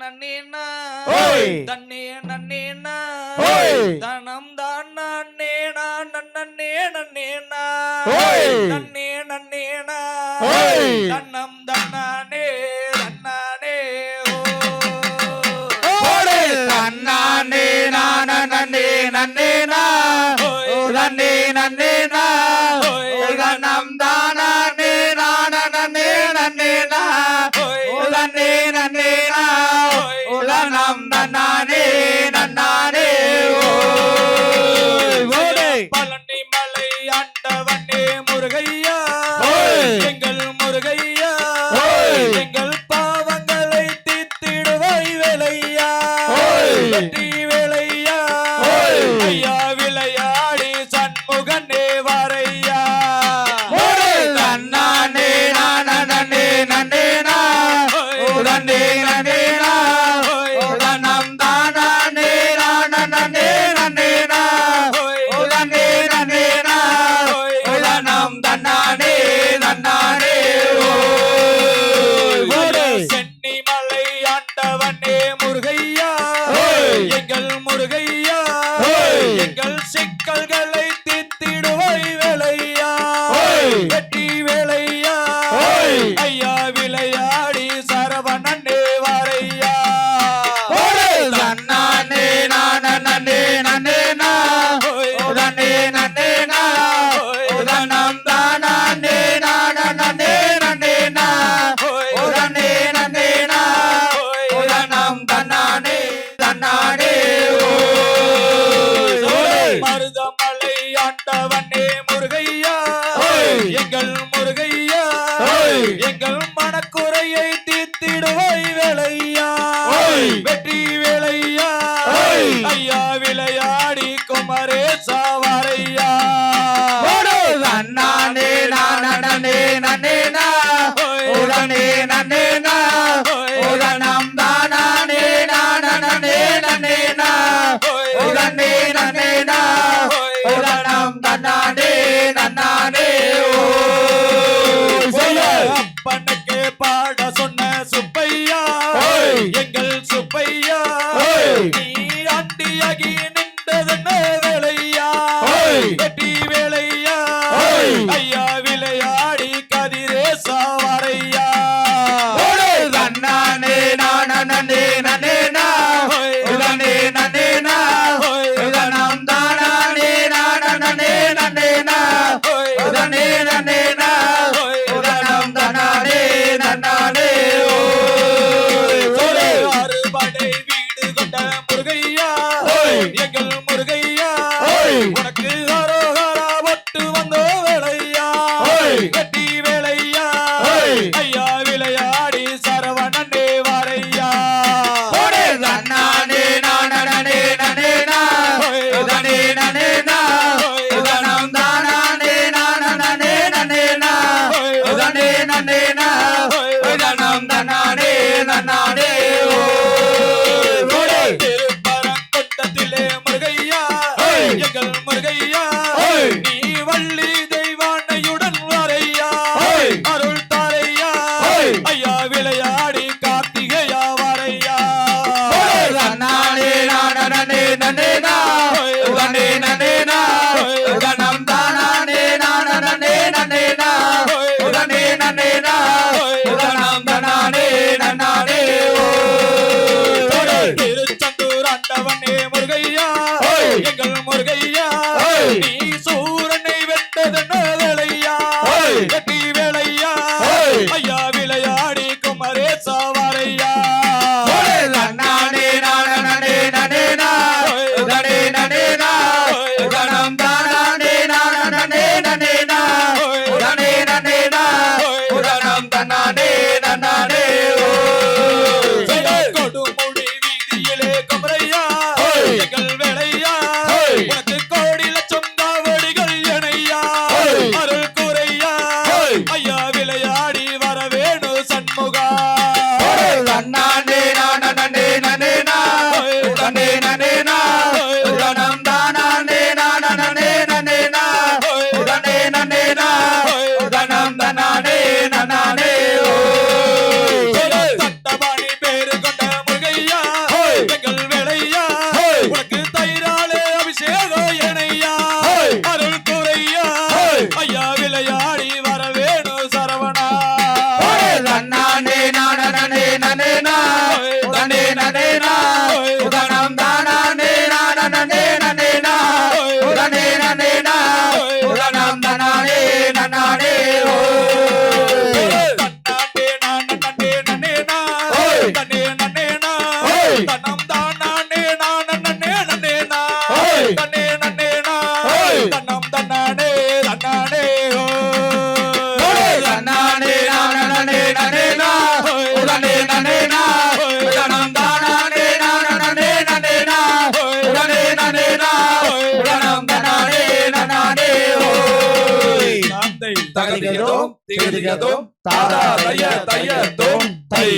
నన్నేనా దన్నే నన్నేనా ధనం దాన్నా నేనా నన్నే నన్నేనా నన్నే నన్నేనా దన్నం దన్నానే దన్నానే నన్నే నన్నేనా నన్నే నన్నేనా குறையை தீர்த்திடுவாய் வேலையா? வெற்றி வேலையா? ஐயா விளையாடி குமரே சாவாரையா? நனேனா திகதோம் திகதிகதோம் தாரா தோம் தை.